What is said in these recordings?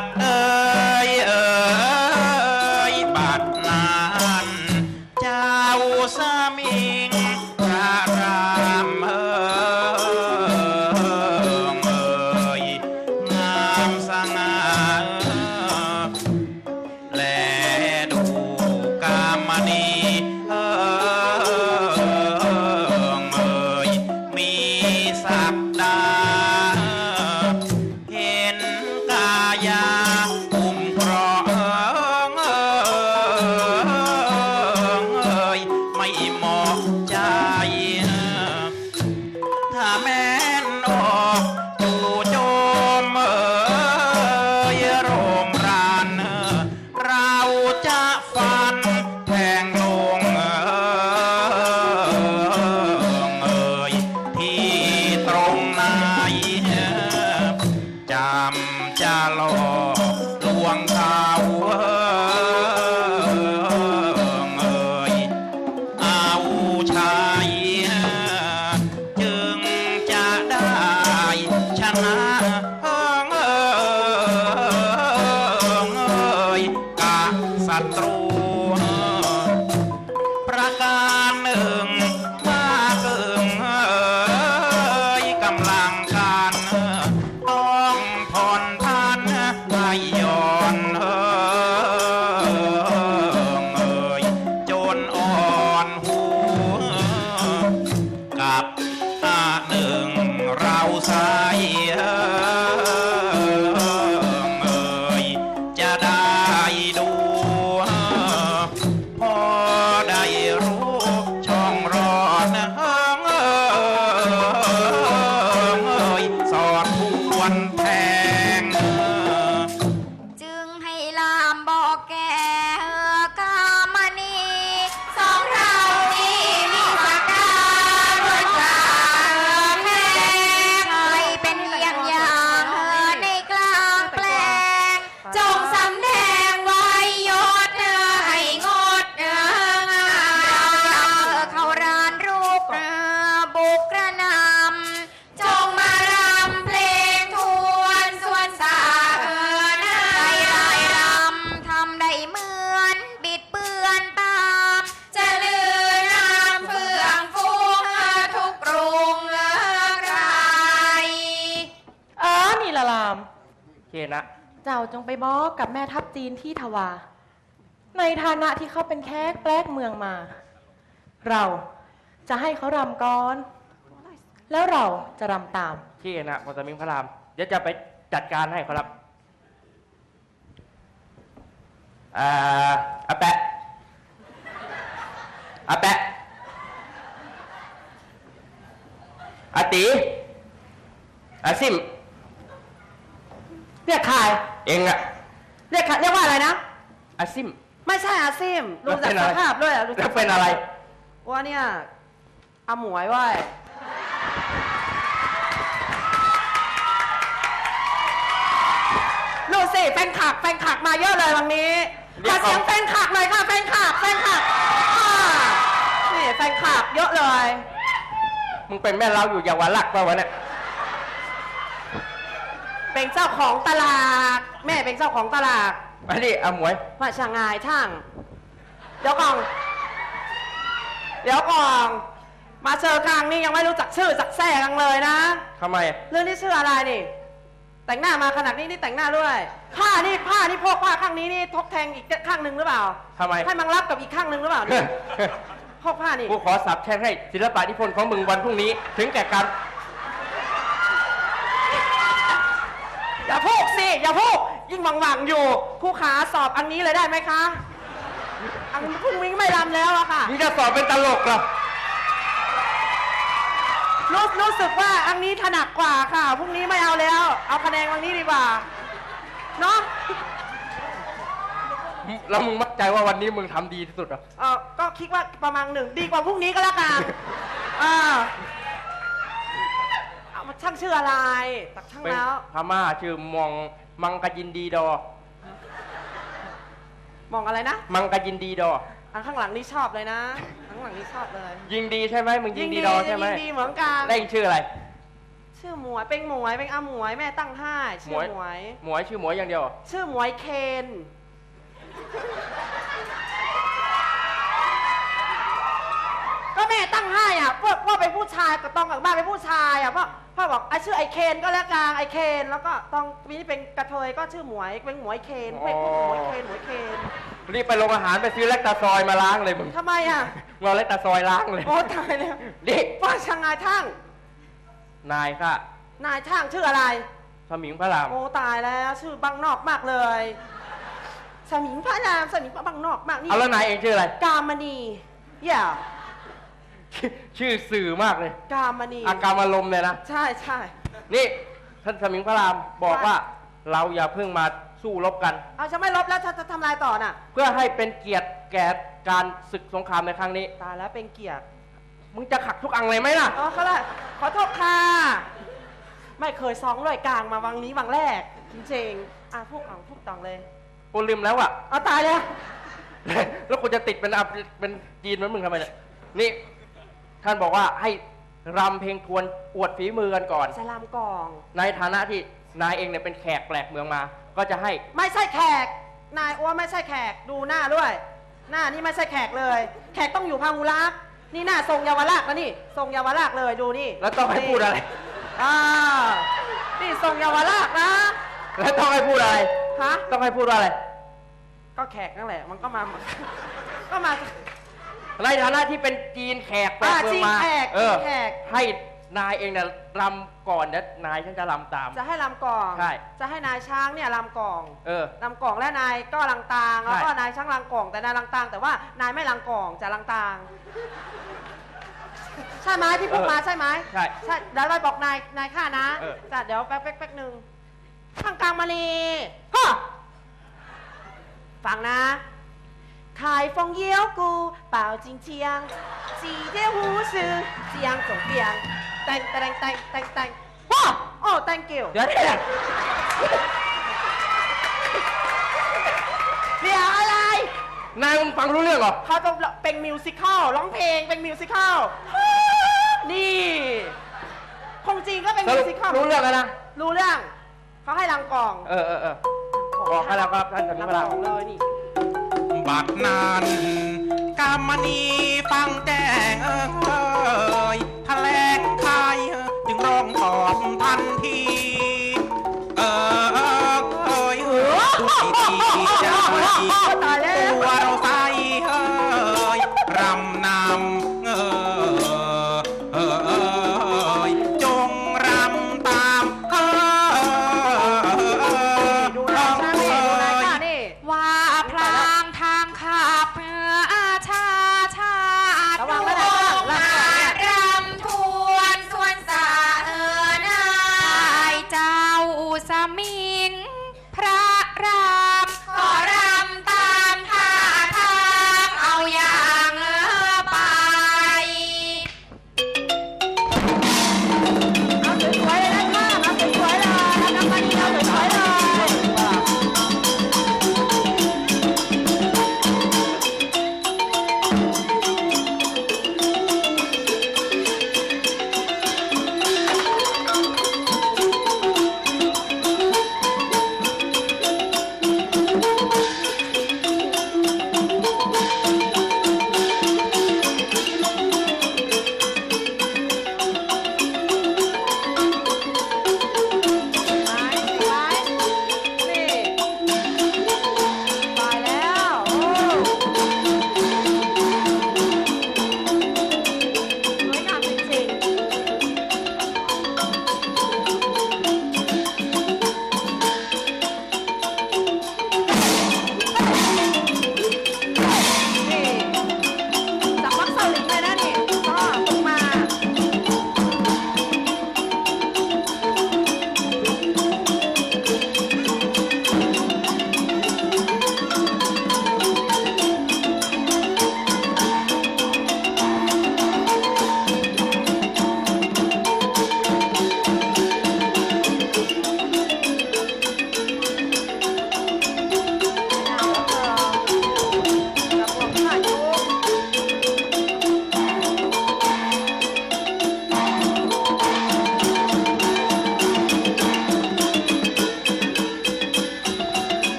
ดเอ้ยเอ้ยบัดนั้นเจ้าสมิงพระรามเอ้ยงามสง่าแลดูกามณีเอิงเอ่ยมีศักดา หลอกลวงเขาเอ่ยเอาชัยจึงจะได้ชนะเอิงยกับศัตรูประการหนึ่งมากเอิงเอยกำลัง นะ เจ้าจงไปบอกกับแม่ทัพจีนที่ทวา ในฐานะที่เขาเป็นแขกแปลกเมืองมา เราจะให้เขารำก่อน แล้วเราจะรำตามเจนะพอสมิงพระราม เดี๋ยวจะไปจัดการให้ครับอ่าอาแปะอาแปะอาตีอาซิม เรียกใครเองอะเรียกใครเรียกว่าอะไรนะ อาซิม ไม่ใช่อาซิมแล้วรู้จักเป็นสอะไรภาพด้วยอะรู้แล้จัวเป็นอะไร ว่าเนี่ยอาหมวยเว้ยดูสิแฟนคลับแฟนคลับมาเยอะเลยวันนี้เรีขยอกเสียงเขาแฟนคลับหน่อยค่ะแฟนคลับแฟนคลับค่ะนี่แฟนคลับเยอะเลย มึงเป็นแม่เราอยู่อย่างวันลักป่าวะเนี่ย เป็นเจ้าของตลาด แม่เป็นเจ้าของตลาดมาดิอาหมวย ว่าช่างงายช่าง เดี๋ยวก่อนเดี๋ยวก่อนมาเจอกลางนี่ยังไม่รู้จักชื่อจักแท้กันเลยนะ ทำไม เรื่องนี้ชื่ออะไรนี่ แต่งหน้ามาขนาดนี้นี่แต่งหน้าด้วย ผ้านี่ผ้านี่พกผ้าข้างนี้นี่ทกแทงอีกข้างหนึ่งหรือเปล่าทำไม ให้มังรับกับอีกข้างหนึ่งหรือเปล่านี่พกผ้านี่ กูขอสับแช่งให้ศิลปะนิพนธ์ของมึงวันพรุ่งนี้ ถึงแก่การ อย่าพูกสิ อย่าพูกยิ่งหวังๆอยู่ครูขาสอบอันนี้เลยได้ไหมคะ อันพรุ่งนี้ไม่รำแล้วอะค่ะ มึงจะสอบเป็นตลกเหรอรู้รู้สึกว่าอันนี้ถนัดกว่าค่ะ พรุ่งนี้ไม่เอาแล้ว เอาคะแนนวันนี้ดีกว่า เนาะแล้วมึงมั่นใจว่าวันนี้มึงทำดีที่สุดเหรอ เออก็คิดว่าประมาณหนึ่งดีกว่าพรุ่งนี้ก็แล้วกันอ่า เอามาช่างชื่ออะไร ตักช่างเป็นแล้ว พม่าชื่อมองมังกะยินดีดอ มองอะไรนะ มังกะยินดีดอ อันข้างหลังนี่ชอบเลยนะข้างหลังนี่ชอบเลยยิงดีใช่ไหมมึงยิงดีดอใช่ไหมยิงดีเหมือนกันได้ชื่ออะไร ชื่อหมวยเป็นหมวยเป็นอาหมวยแม่ตั้งให้ชื่อหมวย หมวยชื่อหมวยอย่างเดียวเหรอชื่อหมวยเคนก็แม่ตั้งให้อะว่าว่าเป็นผู้ชายก็ต้องกับบ้านเป็นผู้ชายอะพ่อ พ่อบอกไอะชื่อไอเคนก็แล้วกันไอเคนแล้วก็ต้องปีนี้เป็นกระเทยก็ชื่อหมวยเป็นหมวยเคนไม่พูดหมวยเคนหมวยเคนรีบไปโรงอาหารไปซื้อแลคตาซอยมาล้างเลยมึงทำไมอะมึงเอาแลคตาซอยล้างเลยโอ้ตายแล้วนี่ว่าช่างนายช่างนายค่ะนายช่างชื่ออะไรสมิงพระรามโอ้ตายแล้ว ชื่อบางนอกมากเลยสมิงพระรามสมิงพระบางนอกมากนี่เอาแล้วนายเองชื่ออะไรกามณีอย่า ชื่อสื่อมากเลย กามณีอาการอารมณ์เลยนะ ใช่ใช่นี่ท่านสมิงพระรามบอกว่าเราอย่าเพิ่งมาสู้รบกัน เอาจะไม่ลบแล้วจะจะทำลายต่อน่ะ เพื่อให้เป็นเกียรติแก่การศึกสงครามในครั้งนี้ ตายแล้วเป็นเกียรติมึงจะขักทุกอังเลยไหมล่ะ อ๋อก็ได้ขอโทษค่ะ ไม่เคยซ้องเลยกลางมาวังนี้วังแรก จริงๆอะพูดอะพูดต่องเลยกูลืมแล้วอะ เอาตายแล้ว แล้วกูจะติดเป็นอับเป็นจีนเหมือนมึงทำไมเนี่ยนี่ ท่านบอกว่าให้รำเพลงทวนอวดฝีมือกันก่อนสลามกอง ในฐานะที่นายเองเนี่ยเป็นแขกแปลกเมืองมา ก็จะให้ ไม่ใช่แขก นายอ้วนไม่ใช่แขก ดูหน้าด้วย หน้านี่ไม่ใช่แขกเลย แขกต้องอยู่พาหุรักษ์นี่หน้าทรงเยาวราชนะนี่ ทรงเยาวราชเลยดูนี่แล้วต้องให้พูดอะไร อ่านี่ทรงเยาวราชนะ แล้วต้องให้พูดอะไร ฮะ ต้องให้พูดว่าอะไร ก็แขกนั่นแหละ มันก็มา ก็มา ในฐานะที่เป็นจีนแขกแปลกเมืองมาอ่าจีนแขกเออจีนแขก ให้นายเองเนี่ยรำก่อนแล้วนายฉันจะรำตาม จะให้ลำกอง ใช่ จะให้นายช้างเนี่ยลำกองเออ ลำกองและนายก็ลังตางใช่แล้วก็นายช่างลังกอง แต่นายลังตาง แต่ว่านายไม่ลังกองจะลังตาง ใช่ไหมที่พูดมาใช่ไหมใช่ ใช่เดี๋ยวเราบอกนายนายข้านะเออ จ้ะเดี๋ยวแป๊บแป๊บแป๊บหนึ่งข้างกลางมาลีฮะฟังนะ ขายฟงเยี่ยวกูเป่าจิงเชียงจีเดียวหูซื้อเจียงจงเปียงแต่งแต่งแต่งแต่งแต่งว้าโอ้ thank you เดี๋ยวเดี๋ยวเดี๋ยวอะไร นายมึงฟังรู้เรื่องเหรอ เขาจะเป็นมิวสิควลร้องเพลงเป็นมิวสิควลนี่คงจริงก็เป็นสมิรุวปสิควลรู้เรื่องแล้วนะ รู้เรื่อง เขาให้รังกอง เออเออเออบอกให้แล้วครับท่านสมิงพระรามกองเลยนี่ บัดนั้นกามณีฟังแจ้งเอ่ยแถลงไทยจึงร้องตอบทัน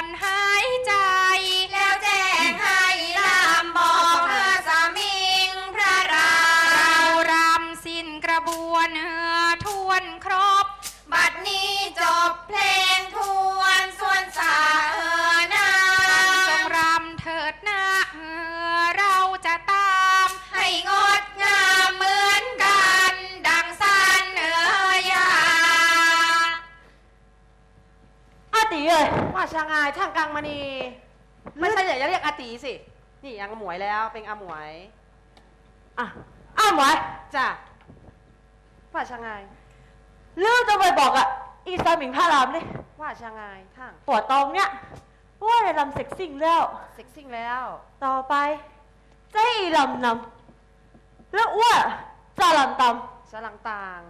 อผ่อนหา เอ้ย ว่าชางายทางกลางมณีไม่ใช่อย่าเรียกอาตีสิ นี่ยังหมวยแล้วเป็นอาหมวย อะอ้าวหมวยจ้ะว่าชางายเรื่องจะไปบอกอะ อีสามิงพระรามเลยว่าชางายทางปวดตองเนี่ยว่าได้ลำเซ็กซิ่งแล้ว เซ็กซิ่งแล้ว ต่อไปจะให้อีลำนำแล้วอ้วนจะลำตำสลังต่าง